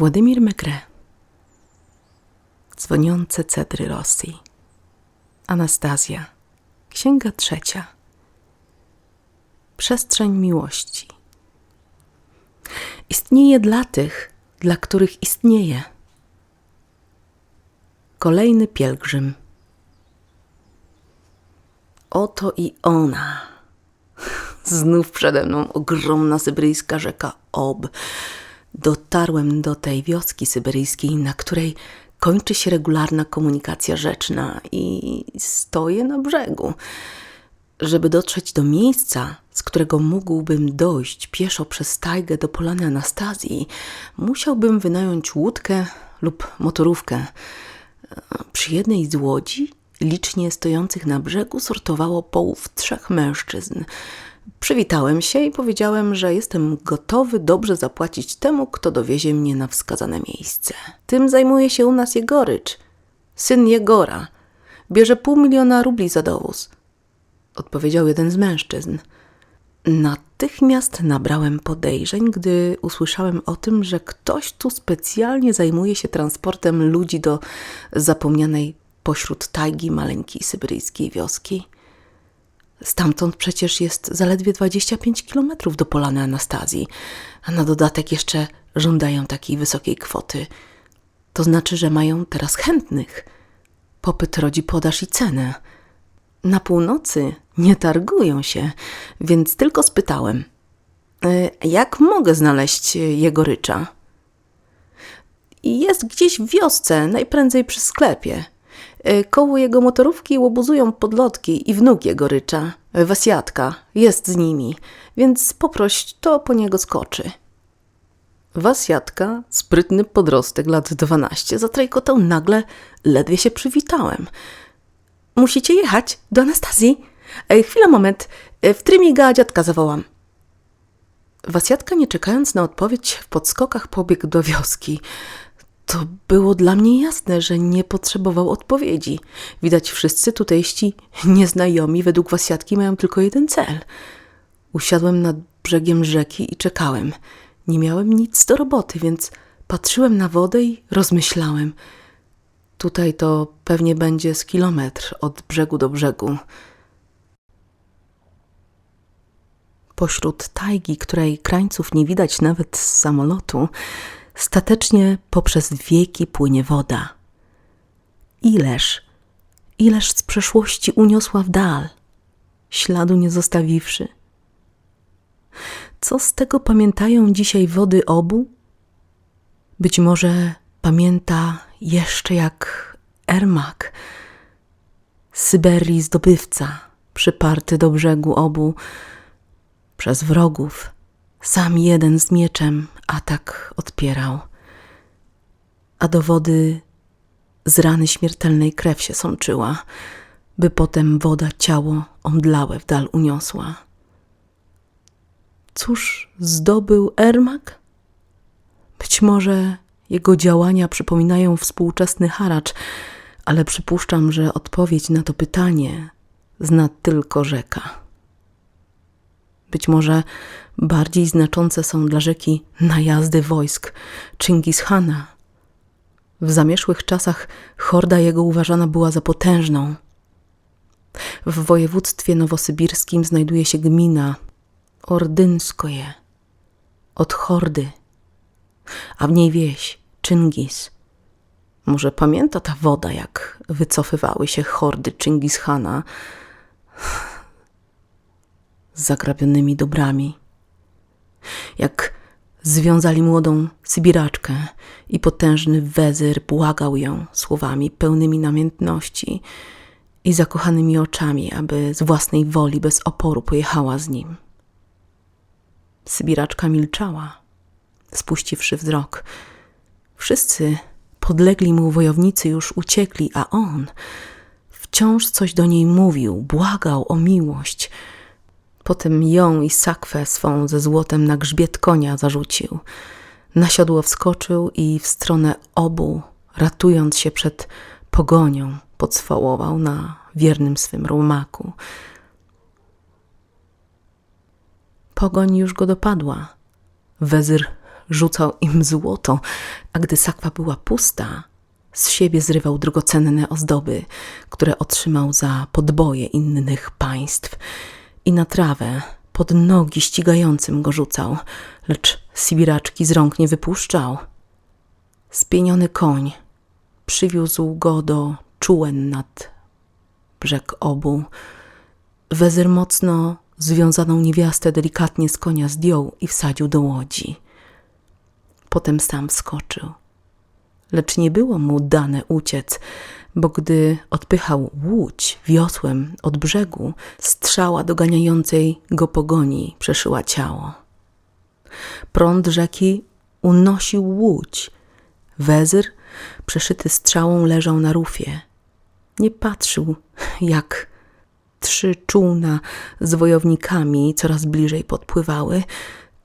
Władimir Maigret Dzwoniące cedry Rosji Anastazja Księga trzecia Przestrzeń miłości Istnieje dla tych, dla których istnieje. Kolejny pielgrzym. Oto i ona. Znów przede mną ogromna syberyjska rzeka Ob. Dotarłem do tej wioski syberyjskiej, na której kończy się regularna komunikacja rzeczna i stoję na brzegu. Żeby dotrzeć do miejsca, z którego mógłbym dojść pieszo przez tajgę do polany Anastazji, musiałbym wynająć łódkę lub motorówkę. Przy jednej z łodzi, licznie stojących na brzegu, sortowało połów trzech mężczyzn. Przywitałem się i powiedziałem, że jestem gotowy dobrze zapłacić temu, kto dowiezie mnie na wskazane miejsce. Tym zajmuje się u nas Jegorycz, syn Jegora. Bierze pół miliona rubli za dowóz odpowiedział jeden z mężczyzn. Natychmiast nabrałem podejrzeń, gdy usłyszałem o tym, że ktoś tu specjalnie zajmuje się transportem ludzi do zapomnianej pośród tajgi maleńkiej syberyjskiej wioski. Stamtąd przecież jest zaledwie 25 kilometrów do Polany Anastazji, a na dodatek jeszcze żądają takiej wysokiej kwoty. To znaczy, że mają teraz chętnych. Popyt rodzi podaż i cenę. Na północy nie targują się, więc tylko spytałem: "E, Jak mogę znaleźć jego rycza? Jest gdzieś w wiosce, najprędzej przy sklepie. E, Koło jego motorówki łobuzują podlotki i wnuk jego rycza, Wasiatka, jest z nimi, więc poproś, to po niego skoczy. Wasiatka, sprytny podrostek lat 12, zatrajkotał nagle, ledwie się przywitałem. Musicie jechać do Anastazji. E, chwila, moment. E, W trymiga dziadka zawołam. Wasiatka, nie czekając na odpowiedź, w podskokach pobiegł do wioski. To było dla mnie jasne, że nie potrzebował odpowiedzi. Widać, wszyscy tutejści nieznajomi według Wasiatki mają tylko jeden cel. Usiadłem nad brzegiem rzeki i czekałem. Nie miałem nic do roboty, więc patrzyłem na wodę i rozmyślałem. Tutaj to pewnie będzie z kilometr od brzegu do brzegu. Pośród tajgi, której krańców nie widać nawet z samolotu, statecznie poprzez wieki płynie woda. Ileż, ileż z przeszłości uniosła w dal, śladu nie zostawiwszy. Co z tego pamiętają dzisiaj wody obu? Być może pamięta jeszcze jak Ermak, Syberii zdobywca, przyparty do brzegu obu przez wrogów. Sam jeden z mieczem atak odpierał, a do wody z rany śmiertelnej krew się sączyła, by potem woda ciało omdlałe w dal uniosła. Cóż zdobył Ermak? Być może jego działania przypominają współczesny haracz, ale przypuszczam, że odpowiedź na to pytanie zna tylko rzeka. Być może bardziej znaczące są dla rzeki najazdy wojsk Chingishana. W zamierzchłych czasach horda jego uważana była za potężną. W województwie nowosybirskim znajduje się gmina Ordynskoje od hordy, a w niej wieś Chingis. Może pamięta ta woda, jak wycofywały się hordy Chingishana z zagrabionymi dobrami. Jak związali młodą Sybiraczkę i potężny wezyr błagał ją słowami pełnymi namiętności i zakochanymi oczami, aby z własnej woli bez oporu pojechała z nim. Sybiraczka milczała, spuściwszy wzrok. Wszyscy podlegli mu wojownicy już uciekli, a on wciąż coś do niej mówił, błagał o miłość. Potem ją i sakwę swą ze złotem na grzbiet konia zarzucił. Na siodło wskoczył i w stronę obu, ratując się przed pogonią, pocwałował na wiernym swym rumaku. Pogoń już go dopadła. Wezyr rzucał im złoto, a gdy sakwa była pusta, z siebie zrywał drogocenne ozdoby, które otrzymał za podboje innych państw i na trawę pod nogi ścigającym go rzucał, lecz sibiraczki z rąk nie wypuszczał. Spieniony koń przywiózł go do czułen nad brzeg obu. Wezyr mocno związaną niewiastę delikatnie z konia zdjął i wsadził do łodzi. Potem sam wskoczył. Lecz nie było mu dane uciec, bo gdy odpychał łódź wiosłem od brzegu, strzała doganiającej go pogoni przeszyła ciało. Prąd rzeki unosił łódź. Wezyr, przeszyty strzałą, leżał na rufie. Nie patrzył, jak trzy czółna z wojownikami coraz bliżej podpływały,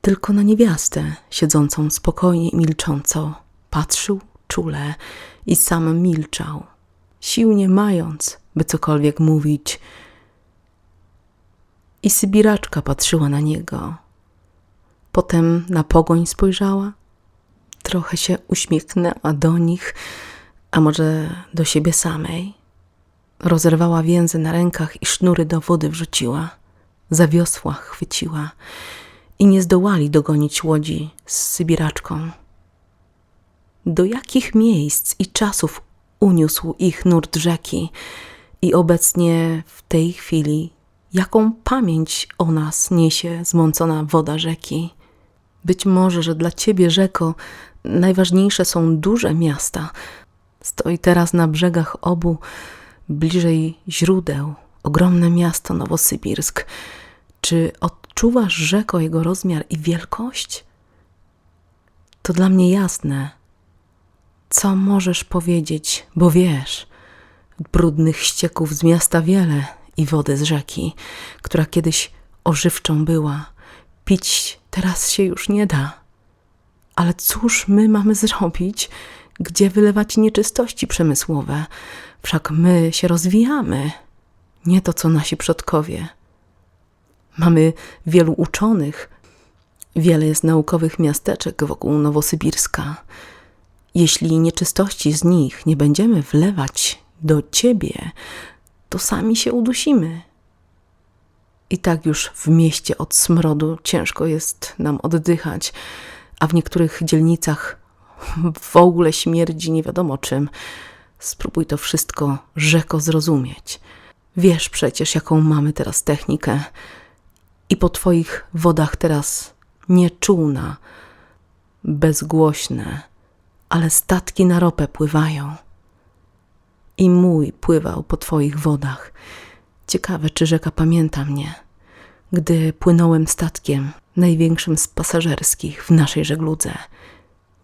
tylko na niewiastę, siedzącą spokojnie i milcząco. Patrzył czule i sam milczał, sił nie mając, by cokolwiek mówić. I Sybiraczka patrzyła na niego. Potem na pogoń spojrzała, trochę się uśmiechnęła do nich, a może do siebie samej. Rozerwała więzy na rękach i sznury do wody wrzuciła, za wiosła chwyciła i nie zdołali dogonić łodzi z Sybiraczką. Do jakich miejsc i czasów uniósł ich nurt rzeki i obecnie w tej chwili jaką pamięć o nas niesie zmącona woda rzeki. Być może, że dla ciebie, rzeko, najważniejsze są duże miasta. Stoi teraz na brzegach obu, bliżej źródeł, ogromne miasto Nowosybirsk. Czy odczuwasz, rzeko, jego rozmiar i wielkość? To dla mnie jasne. Co możesz powiedzieć, bo wiesz, brudnych ścieków z miasta wiele i wody z rzeki, która kiedyś ożywczą była, pić teraz się już nie da. Ale cóż my mamy zrobić, gdzie wylewać nieczystości przemysłowe? Wszak my się rozwijamy, nie to co nasi przodkowie. Mamy wielu uczonych, wiele jest naukowych miasteczek wokół Nowosybirska. Jeśli nieczystości z nich nie będziemy wlewać do ciebie, to sami się udusimy. I tak już w mieście od smrodu ciężko jest nam oddychać, a w niektórych dzielnicach w ogóle śmierdzi nie wiadomo czym. Spróbuj to wszystko rzeko zrozumieć. Wiesz przecież, jaką mamy teraz technikę, i po twoich wodach teraz nieczulna, bezgłośne, ale statki na ropę pływają. I mój pływał po twoich wodach. Ciekawe, czy rzeka pamięta mnie, gdy płynąłem statkiem, największym z pasażerskich w naszej żegludze.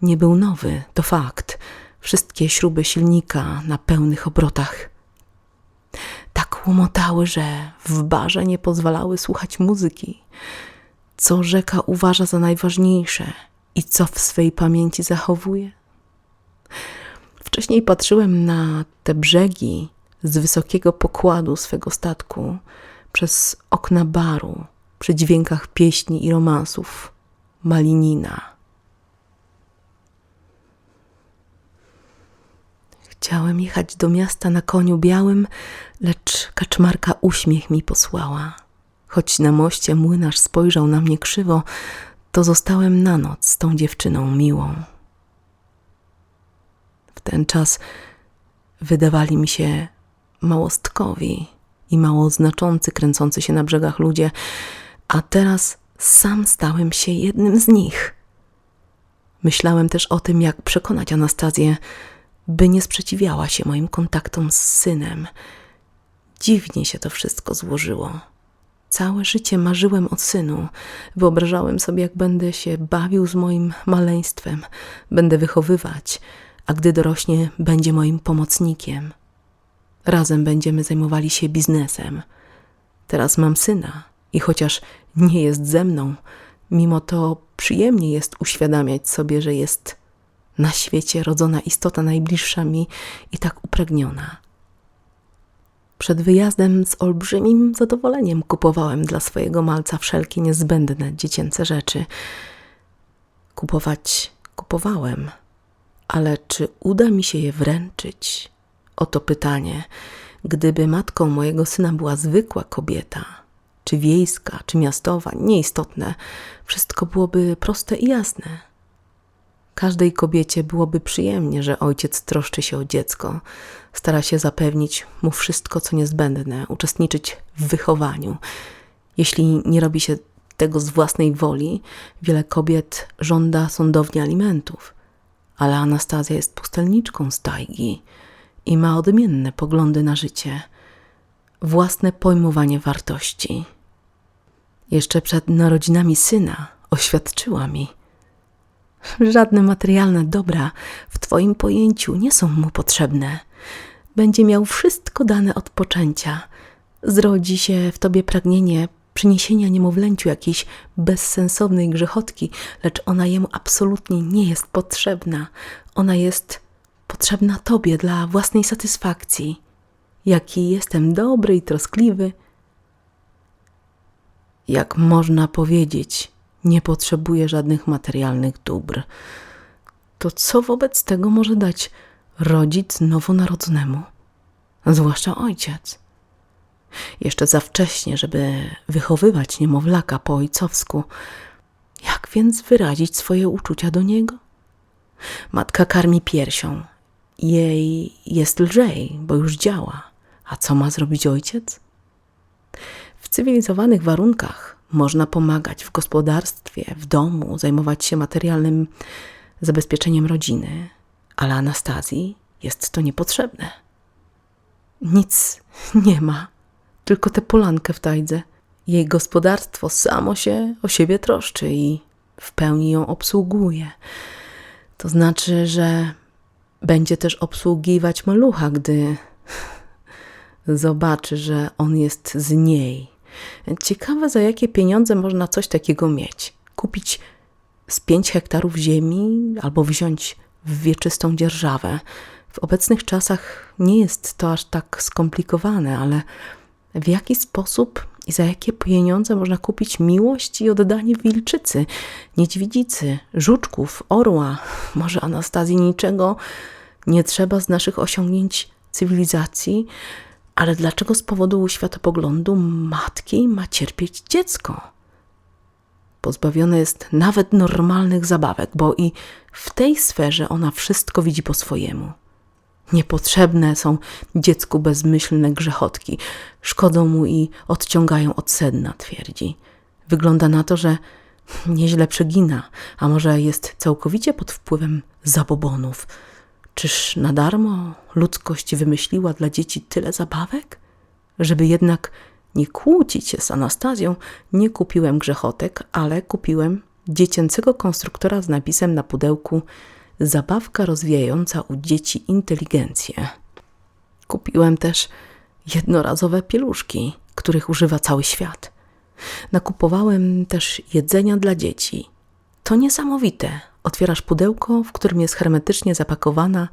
Nie był nowy, to fakt. Wszystkie śruby silnika na pełnych obrotach. Tak łomotały, że w barze nie pozwalały słuchać muzyki. Co rzeka uważa za najważniejsze i co w swej pamięci zachowuje? Wcześniej patrzyłem na te brzegi z wysokiego pokładu swego statku przez okna baru przy dźwiękach pieśni i romansów Malinina. Chciałem jechać do miasta na koniu białym, lecz kaczmarka uśmiech mi posłała. Choć na moście młynarz spojrzał na mnie krzywo, to zostałem na noc z tą dziewczyną miłą. W ten czas wydawali mi się małostkowi i mało znaczący, kręcący się na brzegach ludzie, a teraz sam stałem się jednym z nich. Myślałem też o tym, jak przekonać Anastazję, by nie sprzeciwiała się moim kontaktom z synem. Dziwnie się to wszystko złożyło. Całe życie marzyłem o synu. Wyobrażałem sobie, jak będę się bawił z moim maleństwem, będę wychowywać, a gdy dorośnie, będzie moim pomocnikiem. Razem będziemy zajmowali się biznesem. Teraz mam syna i chociaż nie jest ze mną, mimo to przyjemnie jest uświadamiać sobie, że jest na świecie rodzona istota najbliższa mi i tak upragniona. Przed wyjazdem z olbrzymim zadowoleniem kupowałem dla swojego malca wszelkie niezbędne dziecięce rzeczy – Kupować kupowałem, ale czy uda mi się je wręczyć? Oto pytanie. Gdyby matką mojego syna była zwykła kobieta, czy wiejska, czy miastowa, nieistotne, wszystko byłoby proste i jasne. Każdej kobiecie byłoby przyjemnie, że ojciec troszczy się o dziecko, stara się zapewnić mu wszystko, co niezbędne, uczestniczyć w wychowaniu. Jeśli nie robi się tego z własnej woli, wiele kobiet żąda sądownie alimentów, ale Anastazja jest pustelniczką z tajgi i ma odmienne poglądy na życie, własne pojmowanie wartości. Jeszcze przed narodzinami syna oświadczyła mi, Żadne materialne dobra w Twoim pojęciu nie są mu potrzebne. Będzie miał wszystko dane od poczęcia. Zrodzi się w Tobie pragnienie przyniesienia niemowlęciu jakiejś bezsensownej grzechotki, lecz ona jemu absolutnie nie jest potrzebna. Ona jest potrzebna Tobie dla własnej satysfakcji. Jaki jestem dobry i troskliwy. Jak można powiedzieć, nie potrzebuje żadnych materialnych dóbr. To co wobec tego może dać rodzic nowonarodzonemu, zwłaszcza ojciec? Jeszcze za wcześnie, żeby wychowywać niemowlaka po ojcowsku. Jak więc wyrazić swoje uczucia do niego? Matka karmi piersią. Jej jest lżej, bo już działa. A co ma zrobić ojciec? W cywilizowanych warunkach można pomagać w gospodarstwie, w domu, zajmować się materialnym zabezpieczeniem rodziny, ale Anastazji jest to niepotrzebne. Nic nie ma, tylko tę polankę w tajdze. Jej gospodarstwo samo się o siebie troszczy i w pełni ją obsługuje. To znaczy, że będzie też obsługiwać malucha, gdy zobaczy, że on jest z niej Ciekawe, za jakie pieniądze można coś takiego mieć. Kupić z 5 hektarów ziemi albo wziąć w wieczystą dzierżawę. W obecnych czasach nie jest to aż tak skomplikowane, ale w jaki sposób i za jakie pieniądze można kupić miłość i oddanie wilczycy, niedźwiedzicy, żuczków, orła? Może Anastazji niczego nie trzeba z naszych osiągnięć cywilizacji, ale dlaczego z powodu światopoglądu matki ma cierpieć dziecko? Pozbawione jest nawet normalnych zabawek, bo i w tej sferze ona wszystko widzi po swojemu. Niepotrzebne są dziecku bezmyślne grzechotki, szkodzą mu i odciągają od sedna, twierdzi. Wygląda na to, że nieźle przegina, a może jest całkowicie pod wpływem zabobonów Czyż na darmo ludzkość wymyśliła dla dzieci tyle zabawek? Żeby jednak nie kłócić się z Anastazją, nie kupiłem grzechotek, ale kupiłem dziecięcego konstruktora z napisem na pudełku Zabawka rozwijająca u dzieci inteligencję. Kupiłem też jednorazowe pieluszki, których używa cały świat. Nakupowałem też jedzenia dla dzieci. To niesamowite, Otwierasz pudełko, w którym jest hermetycznie zapakowana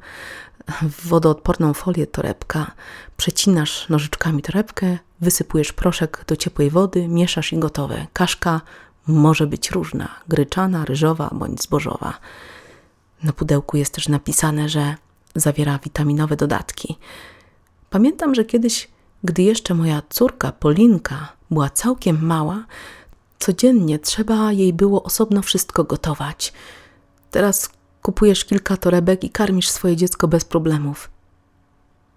w wodoodporną folię torebka. Przecinasz nożyczkami torebkę, wysypujesz proszek do ciepłej wody, mieszasz i gotowe. Kaszka może być różna, gryczana, ryżowa bądź zbożowa. Na pudełku jest też napisane, że zawiera witaminowe dodatki. Pamiętam, że kiedyś, gdy jeszcze moja córka Polinka była całkiem mała, codziennie trzeba jej było osobno wszystko gotować – Teraz kupujesz kilka torebek i karmisz swoje dziecko bez problemów.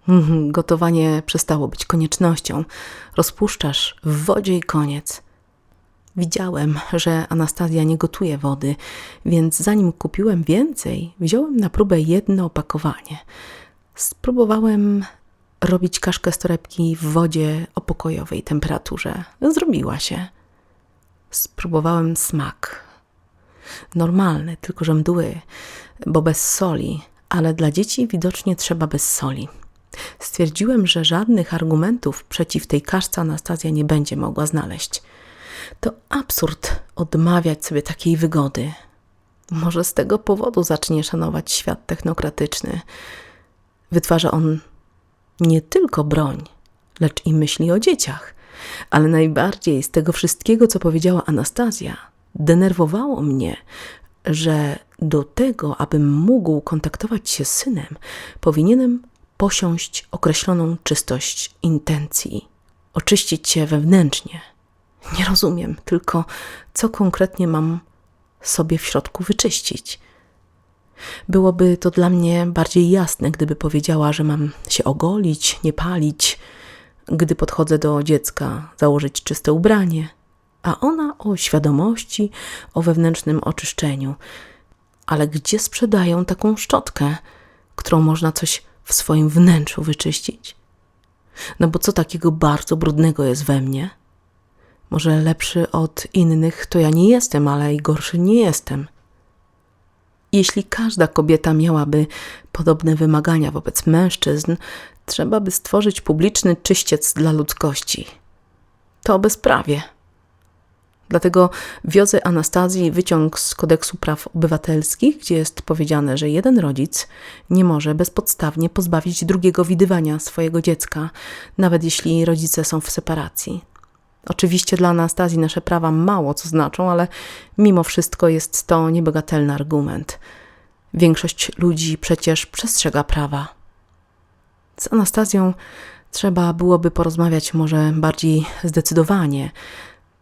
Mhm, gotowanie przestało być koniecznością. Rozpuszczasz w wodzie i koniec. Widziałem, że Anastazja nie gotuje wody, więc zanim kupiłem więcej, wziąłem na próbę jedno opakowanie. Spróbowałem robić kaszkę z torebki w wodzie o pokojowej temperaturze. Zrobiła się. Spróbowałem smak normalny, tylko że mdły, bo bez soli, ale dla dzieci widocznie trzeba bez soli. Stwierdziłem, że żadnych argumentów przeciw tej kaszce Anastazja nie będzie mogła znaleźć. To absurd odmawiać sobie takiej wygody. Może z tego powodu zacznie szanować świat technokratyczny. Wytwarza on nie tylko broń, lecz i myśli o dzieciach. Ale najbardziej z tego wszystkiego, co powiedziała Anastazja, denerwowało mnie, że do tego, abym mógł kontaktować się z synem, powinienem posiąść określoną czystość intencji, oczyścić się wewnętrznie. Nie rozumiem tylko, co konkretnie mam sobie w środku wyczyścić. Byłoby to dla mnie bardziej jasne, gdyby powiedziała, że mam się ogolić, nie palić, gdy podchodzę do dziecka, założyć czyste ubranie, a ona o świadomości, o wewnętrznym oczyszczeniu. Ale gdzie sprzedają taką szczotkę, którą można coś w swoim wnętrzu wyczyścić? No bo co takiego bardzo brudnego jest we mnie? Może lepszy od innych to ja nie jestem, ale i gorszy nie jestem. Jeśli każda kobieta miałaby podobne wymagania wobec mężczyzn, trzeba by stworzyć publiczny czyściec dla ludzkości. To bezprawie. Dlatego wiozę Anastazji wyciąg z kodeksu praw obywatelskich, gdzie jest powiedziane, że jeden rodzic nie może bezpodstawnie pozbawić drugiego widywania swojego dziecka, nawet jeśli rodzice są w separacji. Oczywiście dla Anastazji nasze prawa mało co znaczą, ale mimo wszystko jest to niebagatelny argument. Większość ludzi przecież przestrzega prawa. Z Anastazją trzeba byłoby porozmawiać może bardziej zdecydowanie.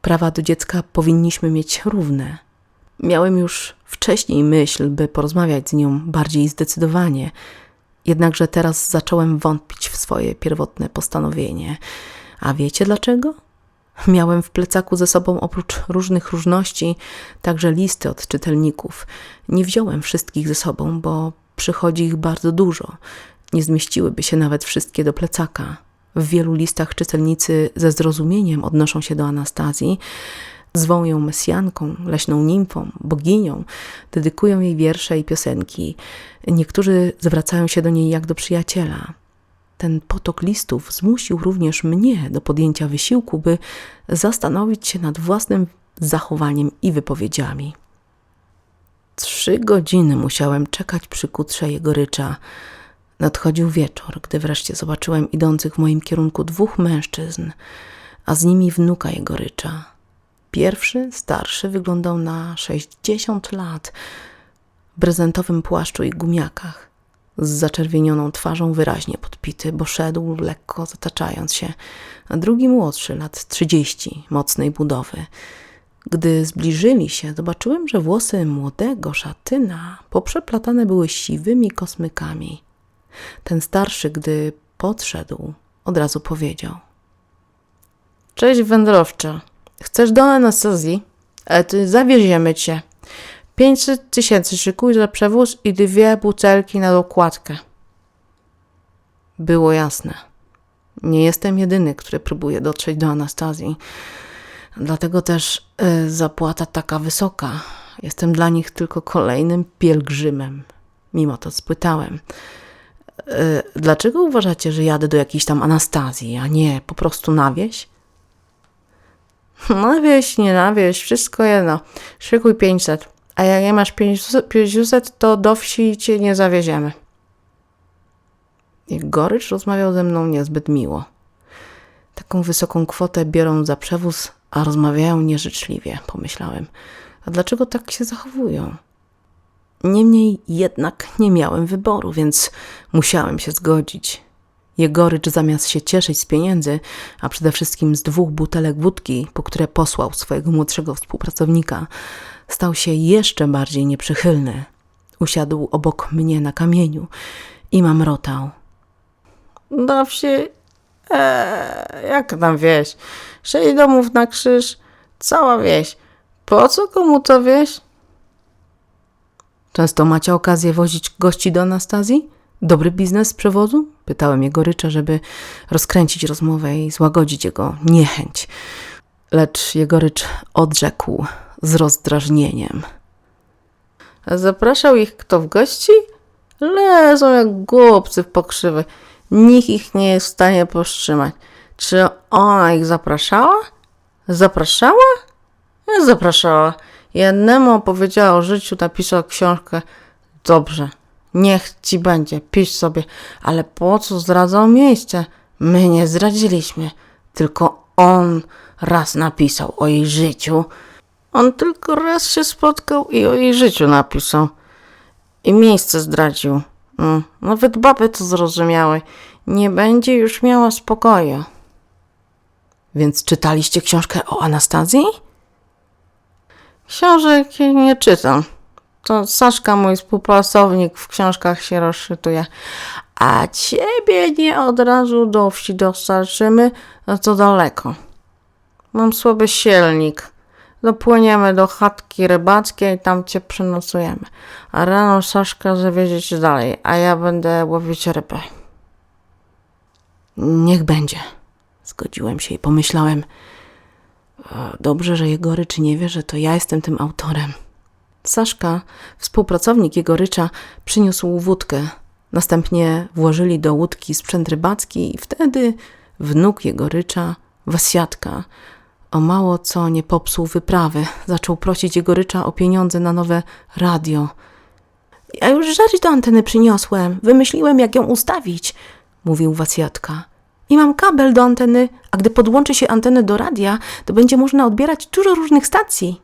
Prawa do dziecka powinniśmy mieć równe. Miałem już wcześniej myśl, by porozmawiać z nią bardziej zdecydowanie, jednakże teraz zacząłem wątpić w swoje pierwotne postanowienie. A wiecie dlaczego? Miałem w plecaku ze sobą oprócz różnych różności także listy od czytelników. Nie wziąłem wszystkich ze sobą, bo przychodzi ich bardzo dużo. Nie zmieściłyby się nawet wszystkie do plecaka. W wielu listach czytelnicy ze zrozumieniem odnoszą się do Anastazji, zwą ją mesjanką, leśną nimfą, boginią, dedykują jej wiersze i piosenki. Niektórzy zwracają się do niej jak do przyjaciela. Ten potok listów zmusił również mnie do podjęcia wysiłku, by zastanowić się nad własnym zachowaniem i wypowiedziami. Trzy godziny musiałem czekać przy kutrze jego rycza. Nadchodził wieczór, gdy wreszcie zobaczyłem idących w moim kierunku dwóch mężczyzn, a z nimi wnuka jego rycza. Pierwszy, starszy, wyglądał na sześćdziesiąt lat, w prezentowym płaszczu i gumiakach z zaczerwienioną twarzą wyraźnie podpity, bo szedł lekko zataczając się, a drugi młodszy, lat trzydzieści, mocnej budowy. Gdy zbliżyli się, zobaczyłem, że włosy młodego szatyna poprzeplatane były siwymi kosmykami. Ten starszy, gdy podszedł, od razu powiedział: Cześć wędrowcze, chcesz do Anastazji? E, ty zawieziemy cię. 500 tysięcy szykuj za przewóz i dwie butelki na dokładkę. Było jasne. Nie jestem jedyny, który próbuje dotrzeć do Anastazji. Dlatego też y, zapłata taka wysoka. Jestem dla nich tylko kolejnym pielgrzymem. Mimo to spytałem. Y, dlaczego uważacie, że jadę do jakiejś tam Anastazji, a nie po prostu na wieś? Na wieś, nie na wieś, wszystko jedno. Szykuj 500. A jak nie masz 500, to do wsi cię nie zawieziemy. I Gorycz rozmawiał ze mną niezbyt miło. Taką wysoką kwotę biorą za przewóz, a rozmawiają nieżyczliwie, pomyślałem. A dlaczego tak się zachowują? Niemniej jednak nie miałem wyboru, więc musiałem się zgodzić. Jegorycz zamiast się cieszyć z pieniędzy, a przede wszystkim z dwóch butelek wódki, po które posłał swojego młodszego współpracownika, stał się jeszcze bardziej nieprzychylny. Usiadł obok mnie na kamieniu i mamrotał. Na wsi, eee, jak tam wieś? Sześć domów na krzyż, cała wieś. Po co komu to wieś? Często macie okazję wozić gości do Anastazji? Dobry biznes z przewozu? Pytałem jego rycza, żeby rozkręcić rozmowę i złagodzić jego niechęć. Lecz jego rycz odrzekł z rozdrażnieniem. Zapraszał ich kto w gości? Lezą jak głupcy w pokrzywy. Nikt ich nie jest w stanie powstrzymać. Czy ona ich zapraszała? Zapraszała? Nie zapraszała. Jednemu opowiedziała o życiu, napisał książkę. Dobrze, niech ci będzie, pisz sobie, ale po co zdradzał miejsce? My nie zdradziliśmy, tylko on raz napisał o jej życiu On tylko raz się spotkał i o jej życiu napisał. I miejsce zdradził. Mm, Nawet baby to zrozumiały. Nie będzie już miała spokoju. Więc czytaliście książkę o Anastazji? Książek nie czytam. To Saszka, mój współpracownik, w książkach się rozszytuje. A ciebie nie od razu do wsi dostarczymy, to daleko. Mam słaby silnik. Dopłyniemy do chatki rybackiej, tam cię przenocujemy. A rano Saszka zawiezie cię dalej, a ja będę łowić rybę. Niech będzie. Zgodziłem się i pomyślałem, "E, dobrze, że Jegorycz nie wie, że to ja jestem tym autorem. Saszka, współpracownik Jegorycza, przyniósł wódkę. Następnie włożyli do łódki sprzęt rybacki i wtedy wnuk Jegorycza, Wasiatka, o mało co nie popsuł wyprawy. Zaczął prosić Jegorycza o pieniądze na nowe radio. Ja już rzecz do anteny przyniosłem. Wymyśliłem, jak ją ustawić, mówił Wacjatka. I mam kabel do anteny, a gdy podłączy się antenę do radia, to będzie można odbierać dużo różnych stacji.